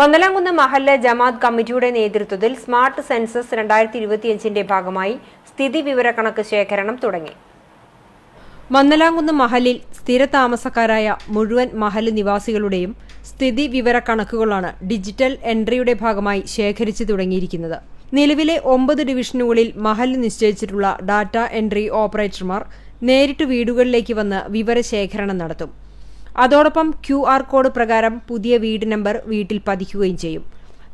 മന്ദലാംകുന്ന് മഹല്ല ജമാഅത്ത് കമ്മിറ്റിയുടെ നേതൃത്വത്തിൽ smart census രണ്ടായിരത്തി ഇരുപത്തിയഞ്ചിന്റെ ഭാഗമായി സ്ഥിതി വിവരക്കണക്ക് ശേഖരണം തുടങ്ങി. മന്ദലാംകുന്ന് മഹലിൽ സ്ഥിര താമസക്കാരായ മുഴുവൻ മഹൽ നിവാസികളുടെയും സ്ഥിതി വിവരക്കണക്കുകളാണ് ഡിജിറ്റൽ എൻട്രിയുടെ ഭാഗമായി ശേഖരിച്ചു തുടങ്ങിയിരിക്കുന്നത്. നിലവിലെ ഒമ്പത് ഡിവിഷനുകളിൽ മഹൽ നിശ്ചയിച്ചിട്ടുള്ള ഡാറ്റ എൻട്രി ഓപ്പറേറ്റർമാർ നേരിട്ട് വീടുകളിലേക്ക് വന്ന് വിവരശേഖരണം നടത്തും. അതോടൊപ്പം ക്യു ആർ കോഡ് പ്രകാരം പുതിയ വീട് നമ്പർ വീട്ടിൽ പതിക്കുകയും ചെയ്യും.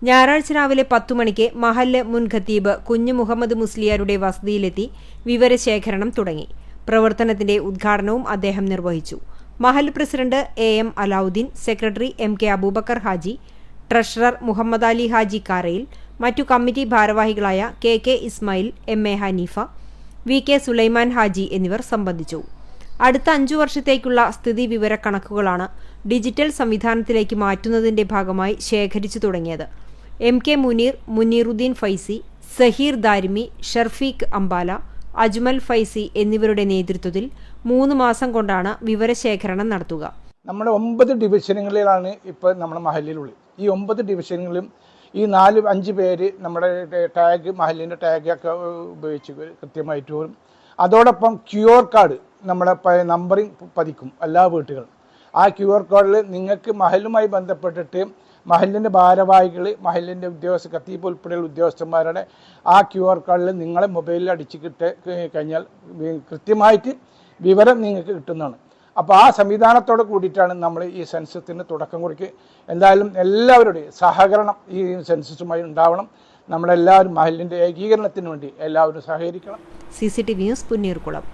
ഞായറാഴ്ച രാവിലെ മണിക്ക് മഹല്ല് മുൻ ഖത്തീബ് കുഞ്ഞു മുഹമ്മദ് മുസ്ലിയാരുടെ വസതിയിലെത്തി വിവരശേഖരണം തുടങ്ങി. പ്രവർത്തനത്തിന്റെ ഉദ്ഘാടനവും അദ്ദേഹം നിർവഹിച്ചു. Mahal president A M Alavudeen secretary M K Aboobacker Haji treasurer Muhammad Ali Haji കാറയിൽ മറ്റു കമ്മിറ്റി ഭാരവാഹികളായ K K Ismail M A Haneefa V K Sulaiman Haji എന്നിവർ സംബന്ധിച്ചു. അടുത്ത അഞ്ചു വർഷത്തേക്കുള്ള സ്ഥിതി വിവര കണക്കുകളാണ് ഡിജിറ്റൽ സംവിധാനത്തിലേക്ക് മാറ്റുന്നതിന്റെ ഭാഗമായി ശേഖരിച്ചു തുടങ്ങിയത്. എം കെ മുനീർ മുനീറുദ്ദീൻ ഫൈസി സഹീർ ദാരിമി ഷർഫീഖ് അംബാല അജ്മൽ ഫൈസി എന്നിവരുടെ നേതൃത്വത്തിൽ മൂന്ന് മാസം കൊണ്ടാണ് വിവരശേഖരണം നടത്തുക. നമ്മുടെ ഒമ്പത് ഡിവിഷനുകളിലാണ് ഇപ്പോൾ നമ്മുടെ മഹലിലുള്ളത്. ഈ ഒമ്പത് ഡിവിഷനുകളും ഈ നാല് അഞ്ച് പേര് നമ്മുടെ ടാഗ് മഹലിന്റെ ഒക്കെ ഉപയോഗിച്ച് കൃത്യമായിട്ട് വരും. അതോടൊപ്പം ക്യു ആർ കാർഡ് നമ്മുടെ നമ്പറിങ് പതിക്കും എല്ലാ വീട്ടുകളും. ആ ക്യു ആർ കോഡിൽ നിങ്ങൾക്ക് മഹലുമായി ബന്ധപ്പെട്ടിട്ട് മഹലിന്റെ ഭാരവാഹികൾ മഹലിന്റെ ഉദ്യോഗസ്ഥ കത്തീപ്പ് ഉൾപ്പെടെയുള്ള ഉദ്യോഗസ്ഥന്മാരുടെ ആ ക്യു ആർ കോഡിൽ നിങ്ങളെ മൊബൈലിൽ അടിച്ച് കിട്ട് കഴിഞ്ഞാൽ കൃത്യമായിട്ട് വിവരം നിങ്ങൾക്ക് കിട്ടുന്നതാണ്. അപ്പോൾ ആ സംവിധാനത്തോട് കൂടിയിട്ടാണ് നമ്മൾ ഈ സെൻസസിന് തുടക്കം കുറിക്കുക എന്തായാലും എല്ലാവരുടെയും സഹകരണം ഈ സെൻസസുമായി ഉണ്ടാവണം. നമ്മളെല്ലാവരും മഹലിന്റെ ഏകീകരണത്തിന് വേണ്ടി എല്ലാവരും സഹകരിക്കണം. C C T V news Punneerkulam